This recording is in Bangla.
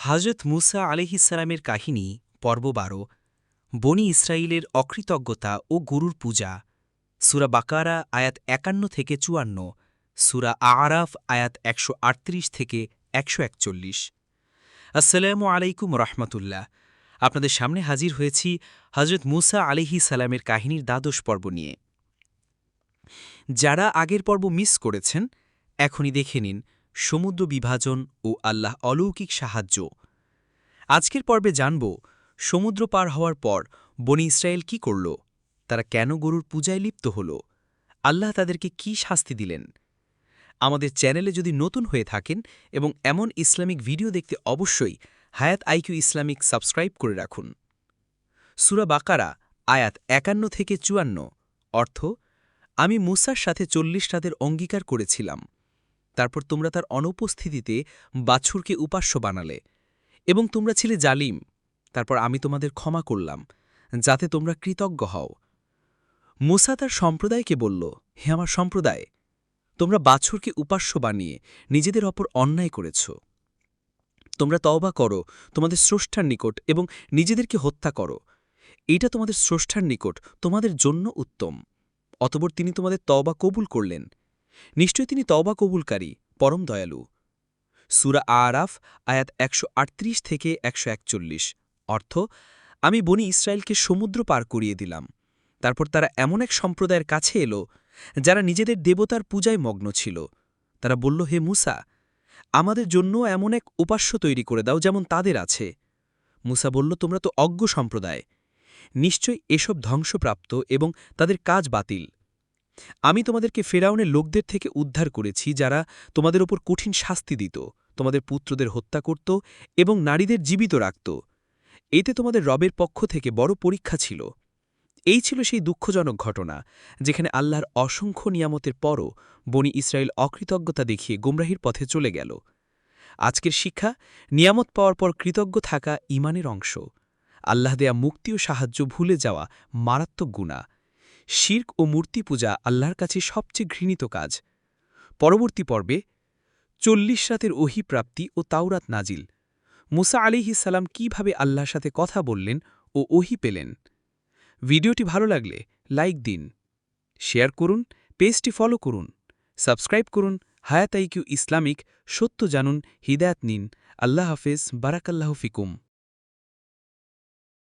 হজরত মুসা আলহিসালামের কাহিনী, পর্ব বারো, বনি ইসরায়েলের অকৃতজ্ঞতা ও গুরুর পূজা, সুরা বাকারা আয়াত একান্ন থেকে চুয়ান্ন, সুরা আরাফ আয়াত একশ আটত্রিশ থেকে একশো একচল্লিশ। আসসালামু আলাইকুম রহমতুল্লাহ। আপনাদের সামনে হাজির হয়েছি হজরত মুসা আলিহি সালামের কাহিনীর দ্বাদশ পর্ব নিয়ে। যারা আগের পর্ব মিস করেছেন, এখনই দেখে নিন সমুদ্র বিভাজন ও আল্লাহ অলৌকিক সাহায্য। আজকের পর্বে জানব, সমুদ্র পার হওয়ার পর বনি ইসরায়েল কি করল? তারা কেন গরুর পূজায় লিপ্ত হল? আল্লাহ তাদেরকে কি শাস্তি দিলেন? আমাদের চ্যানেলে যদি নতুন হয়ে থাকেন এবং এমন ইসলামিক ভিডিও দেখতে অবশ্যই হায়াত আইকিউ ইসলামিক সাবস্ক্রাইব করে রাখুন। সুরা বাকারা, আয়াত একান্ন থেকে চুয়ান্ন। অর্থ, আমি মুসার সাথে চল্লিশ রাতের অঙ্গীকার করেছিলাম। তারপর তোমরা তার অনুপস্থিতিতে বাছুরকে উপাস্য বানালে। এবং তোমরা ছিলে জালিম, তারপর আমি তোমাদের ক্ষমা করলাম, যাতে তোমরা কৃতজ্ঞ হও। মুসা তার সম্প্রদায়কে বলল, হে আমার সম্প্রদায়, তোমরা বাছুরকে উপাস্য বানিয়ে নিজেদের অপর অন্যায় করেছ। তোমরা তওবা করো, তোমাদের স্রষ্টার নিকট, এবং নিজেদেরকে হত্যা করো। এটা তোমাদের স্রষ্টার নিকট তোমাদের জন্য উত্তম। অতবর তিনি তোমাদের তওবা কবুল করলেন। নিশ্চয়ই তিনি তওবা কবুলকারী, পরম দয়ালু। সুরা আরাফ, আয়াত একশ আটত্রিশ থেকে একশ একচল্লিশ। অর্থ, আমি বনি ইসরায়েলকে সমুদ্র পার করিয়ে দিলাম। তারপর তারা এমন এক সম্প্রদায়ের কাছে এলো, যারা নিজেদের দেবতার পূজায় মগ্ন ছিল। তারা বলল, হে মুসা, আমাদের জন্য এমন এক উপাস্য তৈরি করে দাও যেমন তাদের আছে। মুসা বলল, তোমরা তো অজ্ঞ সম্প্রদায়। নিশ্চয় এসব ধ্বংসপ্রাপ্ত এবং তাদের কাজ বাতিল। আমি তোমাদেরকে ফেরাউনের লোকদের থেকে উদ্ধার করেছি, যারা তোমাদের ওপর কঠিন শাস্তি দিত, তোমাদের পুত্রদের হত্যা করত এবং নারীদের জীবিত রাখত। এতে তোমাদের রবের পক্ষ থেকে বড় পরীক্ষা ছিল। এই ছিল সেই দুঃখজনক ঘটনা, যেখানে আল্লাহর অসংখ্য নিয়ামতের পরও বনি ইসরায়েল অকৃতজ্ঞতা দেখিয়ে গুমরাহির পথে চলে গেল। আজকের শিক্ষা, নিয়ামত পাওয়ার পর কৃতজ্ঞ থাকা ইমানের অংশ। আল্লাহ দেয়া মুক্তি ও সাহায্য ভুলে যাওয়া মারাত্মক গুণা শির্ক ও মূর্তি পূজা আল্লাহর কাছে সবচেয়ে ঘৃণিত কাজ। পরবর্তী পর্বে চল্লিশ রাতের ওহি প্রাপ্তি ও তাওরাত নাজিল। মুসা আলিহিসাল্লাম কীভাবে আল্লাহর সাথে কথা বললেন ও ওহি পেলেন? ভিডিওটি ভালো লাগলে লাইক দিন, শেয়ার করুন, পেজটি ফলো করুন, সাবস্ক্রাইব করুন, হায়াত আইকিউ ইসলামিক সত্য জানুন, হিদায়াত নিন। আল্লাহ হাফেজ, বারাকাল্লাহ ফিকুম।